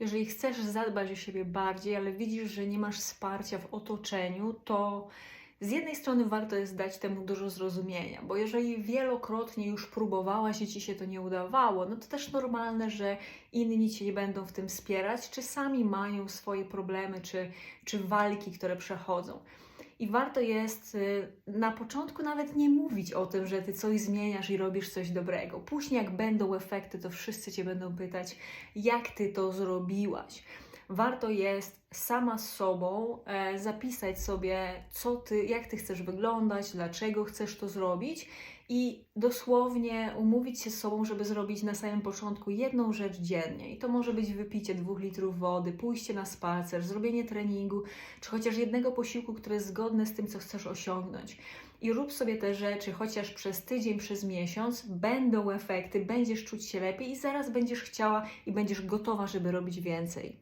Jeżeli chcesz zadbać o siebie bardziej, ale widzisz, że nie masz wsparcia w otoczeniu, to z jednej strony warto jest dać temu dużo zrozumienia, bo jeżeli wielokrotnie już próbowałaś i ci się to nie udawało, no to też normalne, że inni cię nie będą w tym wspierać, czy sami mają swoje problemy, czy, czy walki, które przechodzą. I warto jest y, na początku nawet nie mówić o tym, że ty coś zmieniasz i robisz coś dobrego. Później, jak będą efekty, to wszyscy cię będą pytać, jak ty to zrobiłaś. Warto jest sama z sobą e, zapisać sobie, co ty, jak ty chcesz wyglądać, dlaczego chcesz to zrobić i dosłownie umówić się z sobą, żeby zrobić na samym początku jedną rzecz dziennie. I to może być wypicie dwóch litrów wody, pójście na spacer, zrobienie treningu, czy chociaż jednego posiłku, który jest zgodny z tym, co chcesz osiągnąć. I rób sobie te rzeczy chociaż przez tydzień, przez miesiąc, będą efekty, będziesz czuć się lepiej i zaraz będziesz chciała i będziesz gotowa, żeby robić więcej.